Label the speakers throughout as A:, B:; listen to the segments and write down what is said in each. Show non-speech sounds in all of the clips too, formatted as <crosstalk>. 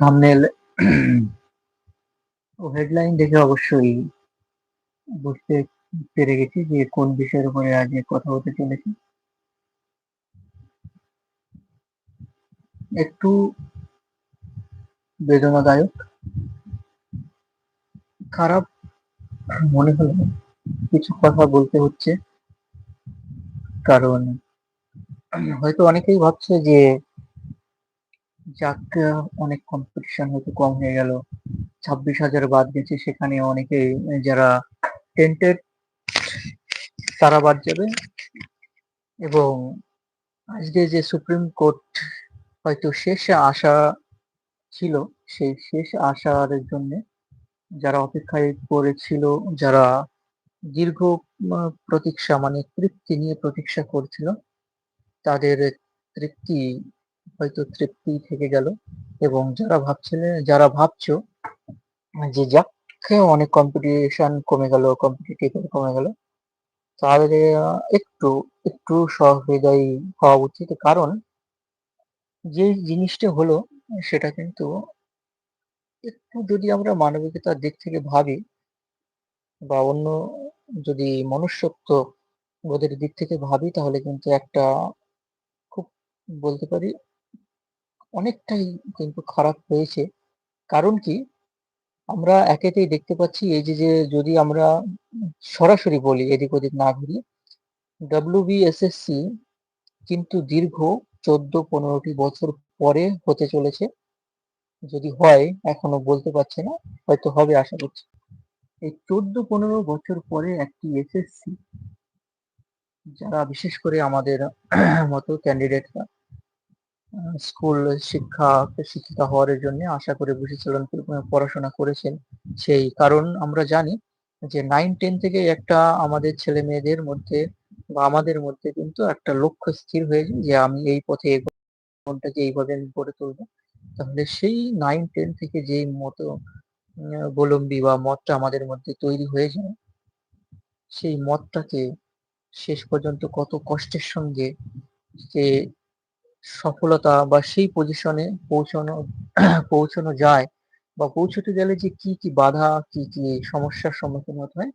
A: Thumbnail <clears throat> ও headline দেখে অবশ্যই বুঝতে পেরে গেছি যে কোন বিষয়ের উপরে আজ কথা হতে চলেছে। একটু বেদনাদায়ক, খারাপ মনে হলো কিছু কথা বলতে হচ্ছে। কারণ হয়তো অনেকেই ভাবছে যে যাক অনেক কম্পিটিশন হয়তো কম হয়ে গেল। ছাব্বিশ হাজার বাদ গেছে, সেখানে অনেকে যারা টেন্টেড তারা বাদ যাবে। এবং আজকে যে সুপ্রিম কোর্ট হয়তো শেষ আশা ছিল, সেই শেষ আশার জন্য যারা অপেক্ষায় করেছিল যারা দীর্ঘ প্রতীক্ষা মানে তৃপ্তি নিয়ে প্রতীক্ষা করছিল, তাদের তৃপ্তি হয়তো তৃপ্তি থেকে গেল। এবং যারা ভাবছিলেন যারা ভাবছ যে যাক, অনেক কম্পিটিশন কমে গেল কম্পিটিটিভ কমে গেল তাহলে একটু একটু সহৃদয়ী হওয়া উচিত। কারণ যে জিনিসটা হলো, সেটা কিন্তু একটু যদি আমরা মানবিকতার দিক থেকে ভাবি বা অন্য যদি মনুষ্যত্ব বোধের দিক থেকে ভাবি, তাহলে কিন্তু একটা খুব বলতে পারি অনেকটাই কিন্তু খারাপ হয়েছে। কারণ কি? আমরা একেতেই দেখতে পাচ্ছি এই যে যে যদি আমরা সরাসরি বলি এদিক ওদিক না ঘুরি ডাব্লিউবিএসএসসি কিন্তু দীর্ঘ চোদ্দ পনেরোটি বছর পরে হতে চলেছে। যদি হয়, এখনও বলতে পারছে না, হয়তো হবে আশা করছি। এই চোদ্দ পনেরো বছর পরে একটি এসএসসি যারা বিশেষ করে আমাদের মতো ক্যান্ডিডেটরা স্কুল শিক্ষা শিক্ষিত হওয়ার জন্য আশা করে বসেছিলেন পড়াশোনা করেছেন। সেই কারণ আমরা জানি যে নাইন টেন থেকে একটা আমাদের ছেলে মেয়েদের মধ্যে বা আমাদের মধ্যে কিন্তু একটা লক্ষ্য স্থির হয়েছে যে আমি এই পথে এগোনটাকে এইভাবে আমি গড়ে তুলবো। তাহলে সেই নাইন টেন থেকে যেই মতো অবলম্বী বা মতটা আমাদের মধ্যে তৈরি হয়ে যায়, সেই মতটাকে শেষ পর্যন্ত কত কষ্টের সঙ্গে যে সফলতা বা সেই পজিশনে পৌঁছানো পৌঁছানো যায় বা পৌঁছতে গেলে যে কি কি বাধা, কি কি সমস্যার সম্মুখীন হতে হয়,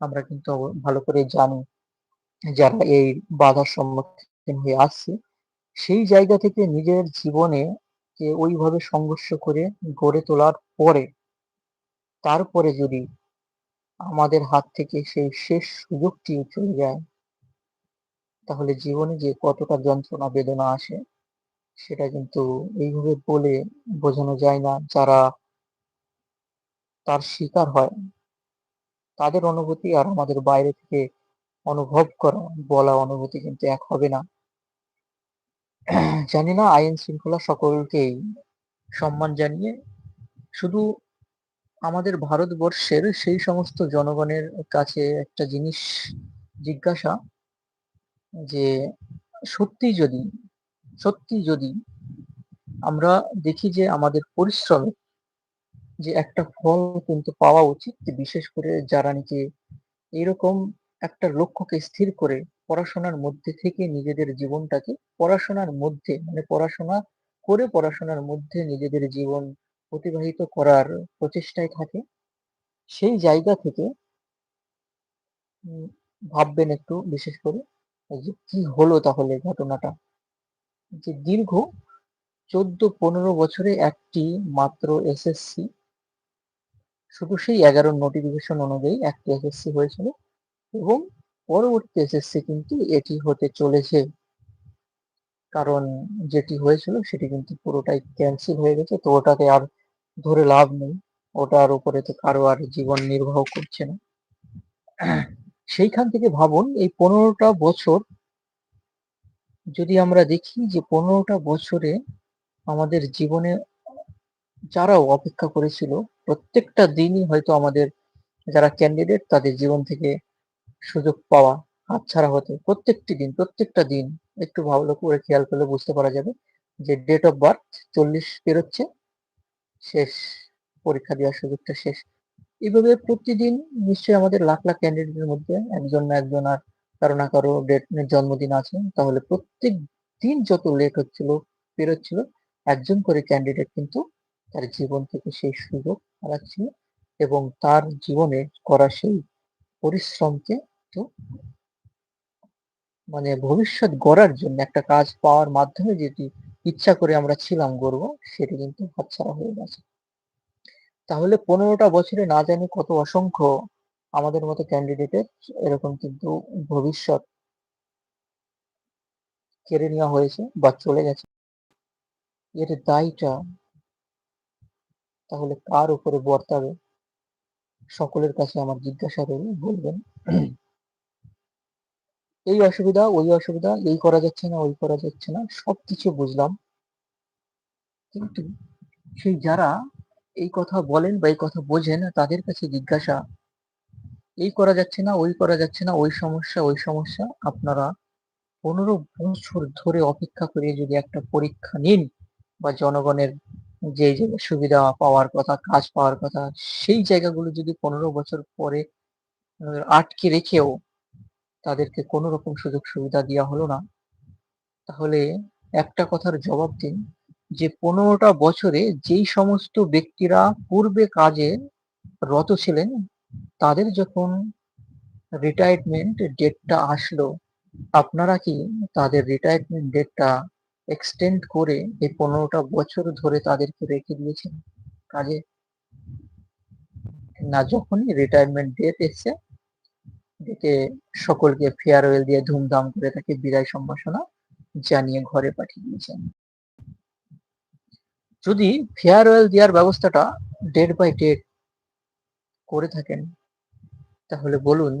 A: আমরা কিন্তু ভালো করে জানি। যারা এই বাধার সম্মুখীন হয়ে আসছে, সেই জায়গা থেকে নিজের জীবনে ওইভাবে সংঘর্ষ করে গড়ে তোলার পরে, তারপরে যদি আমাদের হাত থেকে সেই শেষ সুযোগটি চলে যায় তাহলে জীবনে যে কতটা যন্ত্রণা, বেদনা আসে, সেটা কিন্তু এইভাবে বলে বোঝানো যায় না। যারা তার শিকার হয়, তাদের অনুভূতি আর আমাদের বাইরে থেকে অনুভব করা, বলা অনুভূতি কিন্তু এক হবে না। জানি না, আইন শৃঙ্খলা সকলকেই সম্মান জানিয়ে, শুধু আমাদের ভারতবর্ষের সেই সমস্ত জনগণের কাছে একটা জিনিস জিজ্ঞাসা যে সত্যি যদি সত্যি যদি আমরা দেখি যে আমাদের পরিশ্রমে যে একটা ফল কিন্তু পাওয়া উচিত, বিশেষ করে যারা নাকি এরকম একটা লক্ষ্যকে স্থির করে পড়াশোনার মধ্যে থেকে নিজেদের জীবনটাকে পড়াশোনার মধ্যে মানে পড়াশোনা করে পড়াশোনার মধ্যে নিজেদের জীবন অতিবাহিত করার প্রচেষ্টায় থাকে, সেই জায়গা থেকে ভাববেন একটু, বিশেষ করে যে কি হলো তাহলে ঘটনাটা? যে দীর্ঘ চোদ্দ পনেরো বছরে একটি মাত্র এসএসসি শুধু সেই এগারো নোটিফিকেশন অনুযায়ী একটি এসএসসি হয়েছিল এবং পরবর্তী এসএসসি কিন্তু এটি হতে চলেছে। কারণ যেটি হয়েছিল সেটি কিন্তু পুরোটাই ক্যান্সেল হয়ে গেছে, তো ওটাকে আর ধরে লাভ নেই। ওটার উপরে তো কারও আর জীবন নির্বাহ করছে না। সেইখান থেকে ভাবুন, এই পনেরোটা বছর যদি আমরা দেখি যে পনেরোটা বছরে আমাদের জীবনে যারাও অপেক্ষা করেছিল, প্রত্যেকটা দিনই হয়তো আমাদের যারা ক্যান্ডিডেট তাদের জীবন থেকে সুযোগ পাওয়া, হাতছাড়া হতে। প্রত্যেকটি দিন, প্রত্যেকটা দিন একটু ভালো করে খেয়াল করলে বুঝতে পারা যাবে যে ডেট অফ বার্থ চল্লিশ পেরোচ্ছে শেষ, পরীক্ষা দেওয়ার সুযোগটা শেষ। এইভাবে প্রতিদিন নিশ্চয়ই আমাদের লাখ লাখ ক্যান্ডিডেটের মধ্যে একজন না একজন আর কারও না কারও ডেট জন্মদিন আছে। তাহলে প্রত্যেক দিন যত লেট হচ্ছিল পেরোচ্ছিল একজন করে ক্যান্ডিডেট কিন্তু তার জীবন থেকে সেই সুযোগ হারাচ্ছে এবং তার জীবনে করা সেই পরিশ্রমকে তো মানে ভবিষ্যৎ গড়ার জন্য একটা কাজ পাওয়ার মাধ্যমে যেটি ইচ্ছা করে আমরা ছিলাম গড়ব, সেটি কিন্তু হাতছাড়া হয়ে গেছে। তাহলে পনেরোটা বছরে না জানি কত অসংখ্য আমাদের মতো ক্যান্ডিডেটের এরকম কিন্তু ভবিষ্যৎ কেড়ে নেওয়া হয়েছে বা চলে গেছে। এর দায়টা তাহলে কার উপরে বর্তাবে? সকলের কাছে আমার জিজ্ঞাসা রইল, বলবেন। এই অসুবিধা, ওই অসুবিধা, এই করা যাচ্ছে না, ওই করা যাচ্ছে না, সবকিছু বুঝলাম। কিন্তু সেই যারা এই কথা বলেন বা এই কথা বোঝেন, তাদের কাছে জিজ্ঞাসা, এই করা যাচ্ছে না, ওই করা যাচ্ছে না, ওই সমস্যা ওই সমস্যা। আপনারা পনেরো বছর ধরে অপেক্ষা করে যদি একটা পরীক্ষা নিন বা জনগণের যে যে সুবিধা পাওয়ার কথা, কাজ পাওয়ার কথা, সেই জায়গাগুলো যদি পনেরো বছর পরে আটকে রেখেও তাদেরকে কোনো রকম সুযোগ সুবিধা দেওয়া হলো না, তাহলে একটা কথার জবাব দিন যে পনেরোটা বছরে যেই সমস্ত ব্যক্তিরা পূর্বে কাজে রত ছিলেন, তাদের যখন রিটায়ারমেন্ট ডেটটা আসলো, আপনারা কি তাদের রিটায়ারমেন্ট ডেটটা এক্সটেন্ড করে এই পনেরোটা বছর ধরে তাদেরকে রেখে দিয়েছেন কাজে? না, যখনই রিটায়ারমেন্ট ডেট এসছে, ডেকে সকলকে ফেয়ারওয়েল দিয়ে ধুমধাম করে তাকে বিদায় সম্ভাষণা জানিয়ে ঘরে পাঠিয়ে দিয়েছেন। যদি ফেয়ারওয়েল দেওয়ার ব্যবস্থাটা ডেট বাই ডেট করে থাকেন, তাহলে বলুন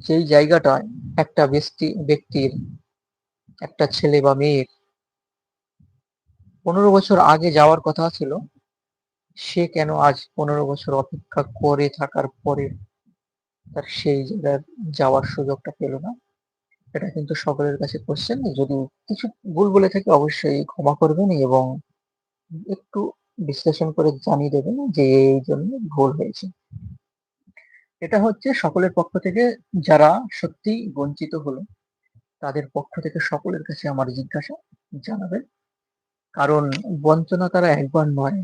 A: যেই জায়গাটায় একটা ব্যক্তি, ব্যক্তির, একটা ছেলে বা মেয়ের পনেরো বছর আগে যাওয়ার কথা ছিল, সে কেন আজ পনেরো বছর অপেক্ষা করে থাকার পরে তার সেই জায়গায় যাওয়ার সুযোগটা পেল না? এটা কিন্তু সকলের কাছে কোশ্চেন যদি কিছু ভুল বলে থাকি, অবশ্যই ক্ষমা করবেন এবং একটু বিশ্লেষণ করে জানিয়ে দেবেন যে এই জন্য ভুল হয়েছে। এটা হচ্ছে সকলের পক্ষ থেকে যারা সত্যি বঞ্চিত হলো, তাদের পক্ষ থেকে সকলের কাছে আমার জিজ্ঞাসা জানাবেন। কারণ বঞ্চনা তারা একবার নয়।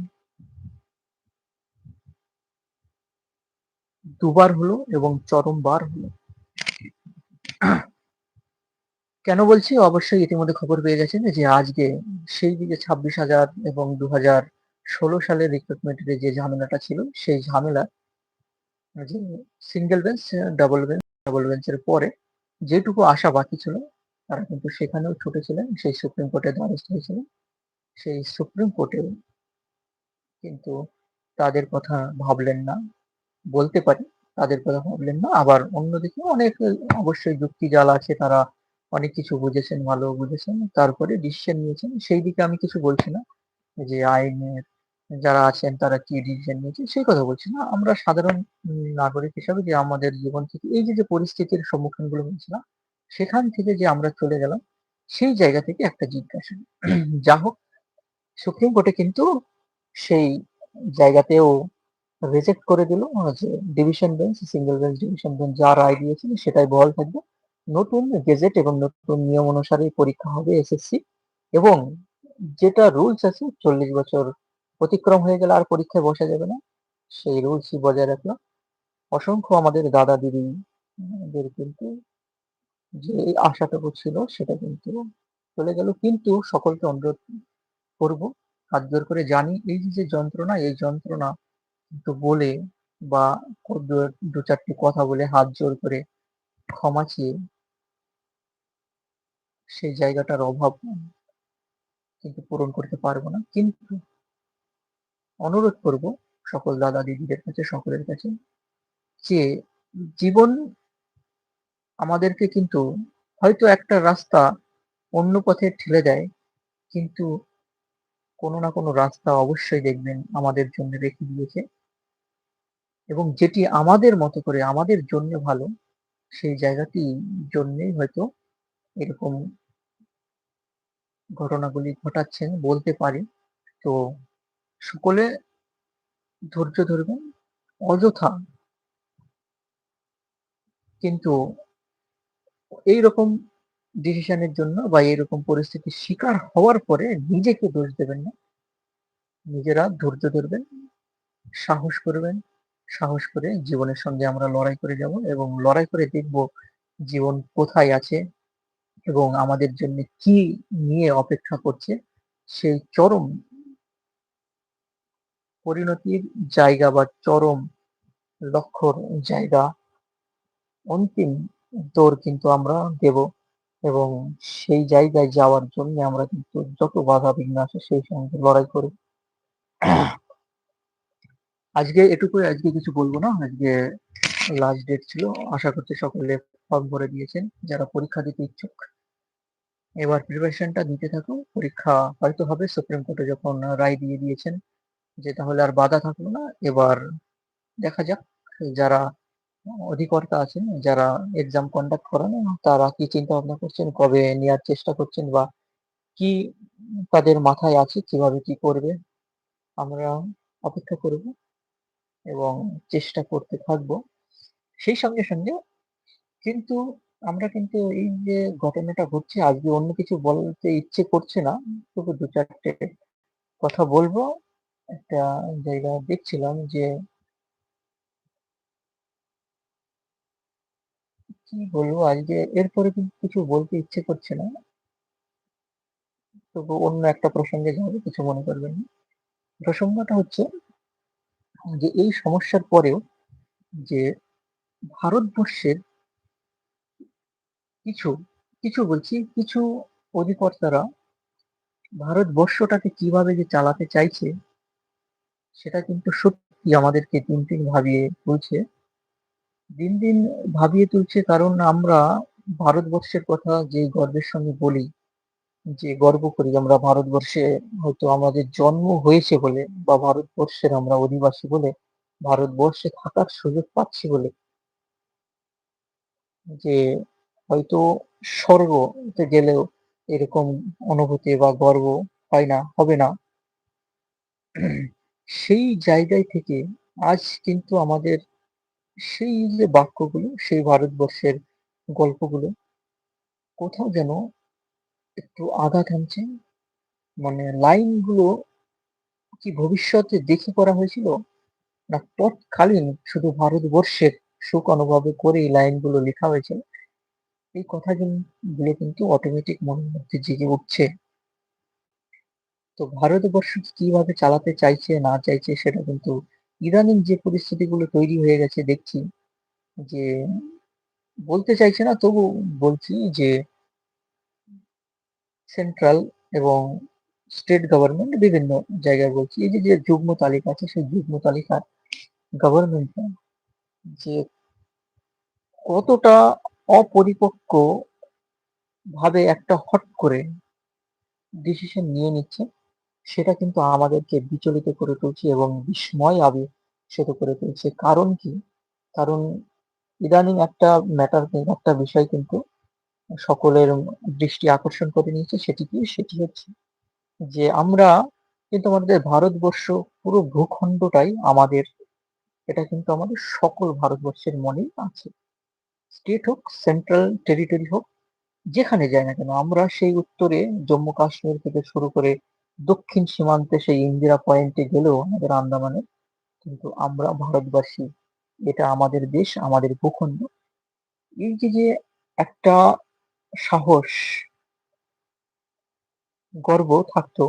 A: দুবার হলো এবং চরমবার হলো। কেন বলছি? অবশ্যই ইতিমধ্যে খবর পেয়ে গেছেন যে আজকে সেই দিকে ছাব্বিশ হাজার এবং দু হাজার ষোলো সালের রিক্রুটমেন্টের যে ঝামেলাটা ছিল, সেই ঝামেলা যে single bench double bench double বেঞ্চের পরে যেটুকু আশা বাকি ছিল, তারা কিন্তু সেখানেও ছুটেছিলেন সেই সুপ্রিম কোর্টের দ্বারস্থ হয়েছিলেন। সেই সুপ্রিম কোর্টে কিন্তু তাদের কথা ভাবলেন না, বলতে পারি তাদের কথা ভাবলেন না, আবার অন্যদিকে অনেক অবশ্যই যুক্তি জাল আছে, তারা অনেক কিছু বুঝেছেন, ভালো বুঝেছেন, তারপরে ডিসিশন নিয়েছেন। সেই দিকে আমি কিছু বলছি না। যে আইনের যারা আছেন, তারা কি ডিসিশন নিয়েছে, সেই কথা বলছি না। আমরা সাধারণ নাগরিক হিসাবে যে আমাদের জীবন থেকে এই যে যে পরিস্থিতির সম্মুখীনগুলো হয়েছিলাম, সেখান থেকে যে আমরা চলে গেলাম, সেই জায়গা থেকে একটা জিজ্ঞাসা। যা হোক, সুপ্রিম কোর্টে কিন্তু সেই জায়গাতেও রিজেক্ট করে দিল, যে division bench single bench division bench যা রায় দিয়েছিল, সেটাই বহাল থাকবে। নতুন গেজেট এবং নতুন নিয়ম অনুসারে পরীক্ষা হবে এসএসসি এবং যেটা রুলস আছে চল্লিশ বছর অতিক্রম হয়ে গেলে আর পরীক্ষায় বসা যাবে না, সেই রুলসই বজায় রাখল। অসংখ্য আমাদের দাদা দিদিদের কিন্তু যে আশাটুকু ছিল সেটা কিন্তু চলে গেল। কিন্তু সকলকে অনুরোধ করব, হাত জোর করে জানি, এই যে যন্ত্রণা, এই যন্ত্রণা কিন্তু বলে বা দু চারটি কথা বলে হাত জোর করে ক্ষমা চেয়ে সেই জায়গাটার অভাব কিন্তু পূরণ করতে পারব না। কিন্তু অনুরোধ করব সকল দাদা দিদিদের কাছে, সকলের কাছে যে জীবন আমাদেরকে কিন্তু হয়তো একটা রাস্তা অন্য পথে ঠেলে দেয়, কিন্তু কোনো না কোনো রাস্তা অবশ্যই দেখবেন আমাদের জন্য রেখে দিয়েছে। এবং যেটি আমাদের মতো করে আমাদের জন্য ভালো, সেই জায়গাটি জন্যেই হয়তো এরকম ঘটনাগুলি ঘটাচ্ছেন বলতে পারি তো সকলে ধৈর্য ধরবেন অযথা কিন্তু এইরকম ডিসিশনের জন্য বা এইরকম পরিস্থিতির শিকার হওয়ার পরে নিজেকে দোষ দেবেন না নিজেরা ধৈর্য ধরবেন, সাহস করবেন। সাহস করে জীবনের সঙ্গে আমরা লড়াই করে যাব এবং লড়াই করে দেখব জীবন কোথায় আছে এবং আমাদের জন্য কি নিয়ে অপেক্ষা করছে, সেই চরম পরিণতির জায়গা বা চরম লক্ষ্যর জায়গা অন্তিম দৌড় কিন্তু আমরা দেব এবং সেই জায়গায় যাওয়ার জন্য আমরা কিন্তু যত বাধা বিঘ্ন আসে সেই সঙ্গে লড়াই করব। আজকে এটুকুই, আজকে কিছু বলব না, আজকে লাস্ট ডেট ছিল। আশা করছি সকলে ফর্ম ভরে দিয়েছেন, যারা পরীক্ষা দিতে ইচ্ছুক। এবার প্রিপারেশনটা দিতে থাকো পরীক্ষা হয়তো হবে সুপ্রিম কোর্টে যখন রায় দিয়ে দিয়েছেন যে তাহলে আর বাধা থাকল না। এবার দেখা যাক যারা অধিকর্তা আছেন, যারা এক্সাম কন্ডাক্ট করেন, তারা কি চিন্তা ভাবনা করছেন, কবে নেওয়ার চেষ্টা করছেন বা কি তাদের মাথায় আছে, কীভাবে কি করবে, আমরা অপেক্ষা করব এবং চেষ্টা করতে থাকব। সেই সঙ্গে সঙ্গে কিন্তু আমরা কিন্তু এই যে ঘটনাটা ঘটছে, আজকে অন্য কিছু বলতে ইচ্ছে করছে না, তবু দু চারটে কথা বলব। একটা জায়গা দেখছিলাম যে কি বলব, আজকে এরপরে কিন্তু কিছু বলতে ইচ্ছে করছে না। তবু অন্য একটা প্রসঙ্গে যাব, কিছু মনে করবেন না। প্রসঙ্গটা হচ্ছে যে এই সমস্যার পরেও যে ভারতবর্ষের কিছু কিছু বলছি, কিছু অধিকর্তারা ভারতবর্ষটাকে কীভাবে যে চালাতে চাইছে, সেটা কিন্তু সত্যি আমাদেরকে দিন দিন ভাবিয়ে তুলছে। দিন দিন ভাবিয়ে তুলছে কারণ আমরা ভারতবর্ষের কথা যে গর্বের সঙ্গে বলি, যে গর্ব করি আমরা ভারতবর্ষে, হয়তো আমাদের জন্ম হয়েছে বলে বা ভারতবর্ষের আমরা অধিবাসী বলে, ভারতবর্ষে থাকার সুযোগ পাচ্ছি বলে। যে হয়তো স্বর্গতে গেলেও এরকম অনুভূতি বা গর্ব হয় না, হবে না। সেই জায়গায় থেকে আজ কিন্তু আমাদের সেই যে বাক্যগুলো, সেই ভারতবর্ষের গল্পগুলো কোথাও যেন একটু আঘাত আনছে মানে লাইনগুলো কি ভবিষ্যতে দেখে করা হয়েছিল? না, তৎকালীন শুধু ভারতবর্ষের সুখ অনুভব করে এই লাইনগুলো লেখা হয়েছিল। এই কথাগুলো কিন্তু অটোমেটিক মনের মধ্যে জেগে উঠছে। তো ভারতবর্ষ কীভাবে চালাতে চাইছে, না চাইছে, সেটা কিন্তু ইদানিং যে পরিস্থিতিগুলো তৈরি হয়ে গেছে দেখছি যে, বলতে চাইছে না, তবু বলছি যে সেন্ট্রাল এবং স্টেট গভর্নমেন্ট বিভিন্ন জায়গায় বলছি, এই যে যে যুগ্ম তালিকা আছে, সেই যুগ্ম তালিকা গভর্নমেন্ট যে কতটা অপরিপক্ক ভাবে একটা হট করে ডিসিশন নিয়ে নিচ্ছে, সেটা কিন্তু আমাদেরকে বিচলিত করে তুলছে এবং বিস্ময় আবির্ভূত করে তুলছে। কারণ কি? কারণ ইদানিং একটা ম্যাটার একটা বিষয় কিন্তু সকলের দৃষ্টি আকর্ষণ করে নিয়েছে, সেটি কি? সেটি হচ্ছে যে আমরা কিন্তু আমাদের ভারতবর্ষ পুরো ভূখণ্ডটাই আমাদের, এটা কিন্তু আমাদের সকল ভারতবর্ষের মনেই আছে। স্টেট হোক, সেন্ট্রাল টেরিটরি হোক, যেখানে যায় না কেন, আমরা সেই উত্তরে জম্মু কাশ্মীর থেকে শুরু করে দক্ষিণ সীমান্তে সেই ইন্দিরা পয়েন্টে গেলেও আমাদের আন্দামানে, কিন্তু আমরা ভারতবাসী, এটা আমাদের দেশ, আমাদের ভূখণ্ড। এই যে যে একটা সাহস, গর্ব থাকতো,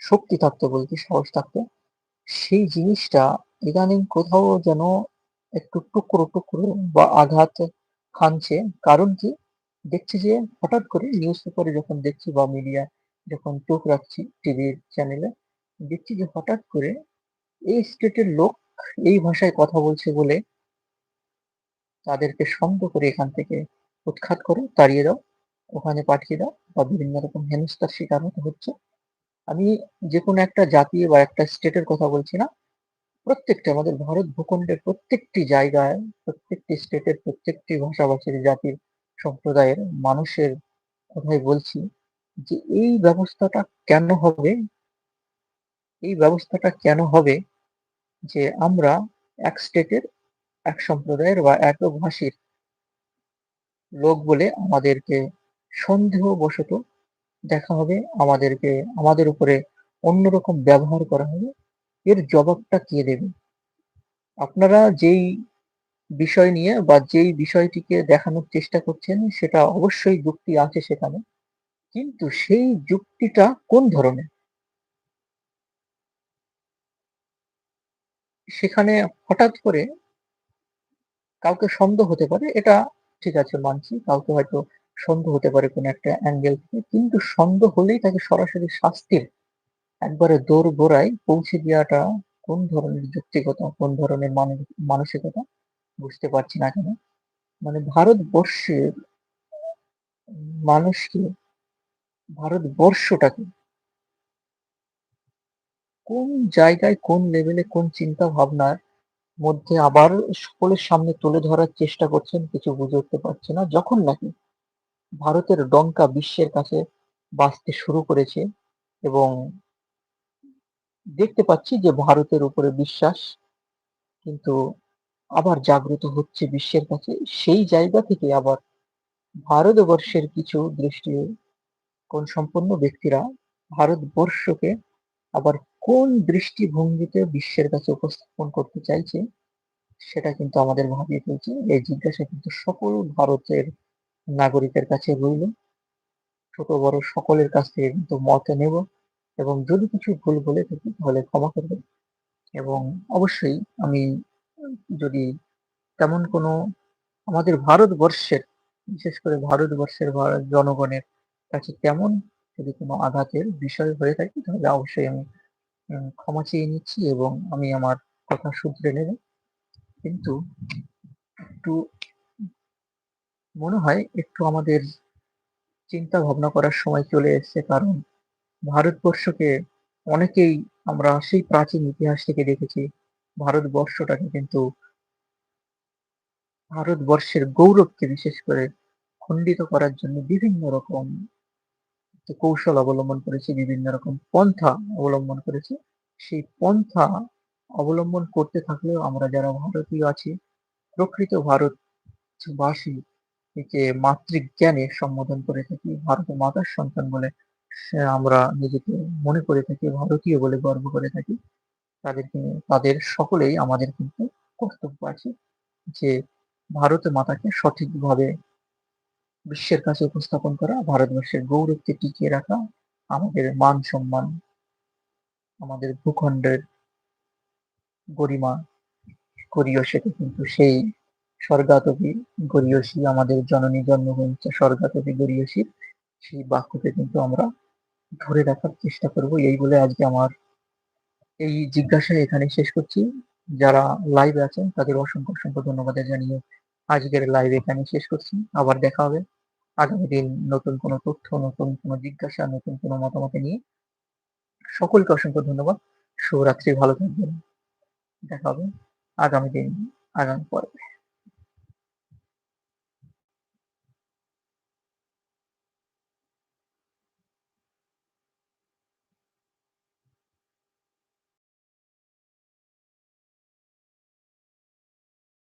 A: শক্তি থাকতো বলতে সাহস থাকতো, সেই জিনিসটা ইদানিং কোথাও যেন একটু টুকরো টুকরো বা আঘাত খানছে। কারণ কি? দেখছি যে হঠাৎ করে নিউজ পেপারে যখন দেখছি বা মিডিয়া যখন চোখ রাখছি টিভির চ্যানেলে দেখছি যে হঠাৎ করে এই স্টেটের লোক এই ভাষায় কথা বলছে বলে তাদেরকে সন্দেহ করে এখান থেকে উৎখাত করো, তাড়িয়ে দাও, ওখানে পাঠিয়ে দাও বা বিভিন্ন রকম হেনস্থার শিকার হতে হচ্ছে। আমি যে কোনো একটা জাতি বা একটা স্টেটের কথা বলছি না প্রত্যেকটা আমাদের ভারত ভূখণ্ডের প্রত্যেকটি জায়গায় প্রত্যেকটি স্টেটের প্রত্যেকটি ভাষাভাষীর জাতির সম্প্রদায়ের মানুষের কথাই বলছি যে এই ব্যবস্থাটা কেন হবে? এই ব্যবস্থাটা কেন হবে যে আমরা এক স্টেটের এক সম্প্রদায়ের বা এক ভাষীর লোক বলে আমাদেরকে সন্দেহবশত দেখা হবে আমাদেরকে আমাদের উপরে অন্যরকম ব্যবহার করা হবে, এর জবাবটা কে দেবে? আপনারা যেই বিষয় নিয়ে বা যেই বিষয়টিকে দেখানোর চেষ্টা করছেন, সেটা অবশ্যই যুক্তি আছে সেখানে। কিন্তু সেই যুক্তিটা কোন ধরনের? সেখানে হঠাৎ করে কাউকে সন্দেহ হতে পারে, এটা ঠিক আছে মানছি। কাউকে হয়তো সন্দেহ হতে পারে কোনো একটা অ্যাঙ্গেল থেকে। কিন্তু সন্দেহ হলেই তাকে সরাসরি শাস্তির একবারে দোরগোড়ায় পৌঁছে দেওয়াটা কোন ধরনের যুক্তিকতা, কোন ধরনের মানে মানসিকতা বুঝতে পারছি না কেন। মানে ভারতবর্ষের মানুষকে ভারতবর্ষটাকে কোন জায়গায়, কোন লেভেলে, কোন চিন্তা ভাবনার মধ্যে আবার সকলের সামনে তুলে ধরার চেষ্টা করছেন কিছু বুঝে উঠতে পারছে না। যখন নাকি ভারতের ডঙ্কা বিশ্বের কাছে বাঁচতে শুরু করেছে এবং দেখতে পাচ্ছি যে ভারতের উপরে বিশ্বাস, কিন্তু আবার জাগ্রত হচ্ছে বিশ্বের কাছে। সেই জায়গা থেকে আবার ভারতবর্ষের কিছু দৃষ্টি কোন সম্পন্ন ব্যক্তিরা ভারতবর্ষকে আবার কোন দৃষ্টিভঙ্গিতে বিশ্বের কাছে উপস্থাপন করতে চাইছে, সেটা কিন্তু আমাদের ভাবিয়ে তুলছে। এই জিজ্ঞাসা কিন্তু সকল ভারতের নাগরিকের কাছে রইল। ছোট বড় সকলের কাছ থেকে কিন্তু মত নেব এবং যদি কিছু ভুল বলে থাকি, তাহলে ক্ষমা করবে এবং অবশ্যই আমি যদি তেমন কোনো আমাদের ভারতবর্ষের, বিশেষ করে ভারতবর্ষের জনগণের কাছে তেমন যদি কোনো আঘাতের বিষয় হয়ে থাকে, তাহলে অবশ্যই আমি ক্ষমা চেয়ে নিচ্ছি এবং আমি আমার কথা শুধরে নেব। কিন্তু একটু মনে হয়, একটু আমাদের চিন্তা ভাবনা করার সময় চলে এসছে। কারণ ভারতবর্ষকে অনেকেই আমরা সেই প্রাচীন ইতিহাস থেকে দেখেছি ভারতবর্ষটাকে কিন্তু ভারতবর্ষের গৌরবকে বিশেষ করে খণ্ডিত করার জন্য বিভিন্ন রকম কৌশল অবলম্বন করেছে, বিভিন্ন রকম পন্থা অবলম্বন করেছে। সেই পন্থা অবলম্বন করতে থাকলেও আমরা যারা ভারতীয় আছি, প্রকৃত ভারতবাসী একে মাতৃজ্ঞানে সম্বোধন করে থাকি। ভারত মাতার সন্তান বলে আমরা নিজেকে মনে করে থাকি, ভারতীয় বলে গর্ব করে থাকি। তাদেরকে তাদের সকলেই আমাদের কিন্তু কর্তব্য আছে যে ভারত মাতাকে সঠিকভাবে বিশ্বের কাছে উপস্থাপন করা, ভারতবর্ষের গৌরবকে টিকিয়ে রাখা, আমাদের মান-সম্মান, আমাদের ভূখণ্ডের গরিমা গরীয়সীকে কিন্তু সেই স্বর্গাতোপি গরীয়সী আমাদের জননী জন্মভূমি স্বর্গাতোপি গরীয়সী সেই বাক্যকে কিন্তু আমরা ধরে রাখার চেষ্টা করব। এই বলে আজকে আমার এই জিজ্ঞাসা এখানে শেষ করছি। যারা লাইভে আছেন তাদের অসংখ্য, অসংখ্য ধন্যবাদ জানিয়ে আজকের লাইভ এখানে শেষ করছি। আবার দেখা হবে আগামী দিন নতুন কোনো তথ্য, নতুন কোনো জিজ্ঞাসা, নতুন কোনো মতামত নিয়ে। সকলকে অসংখ্য ধন্যবাদ। শুভরাত্রি, ভালো থাকবেন। দেখা হবে আগামী দিন, আগামী পর্বে।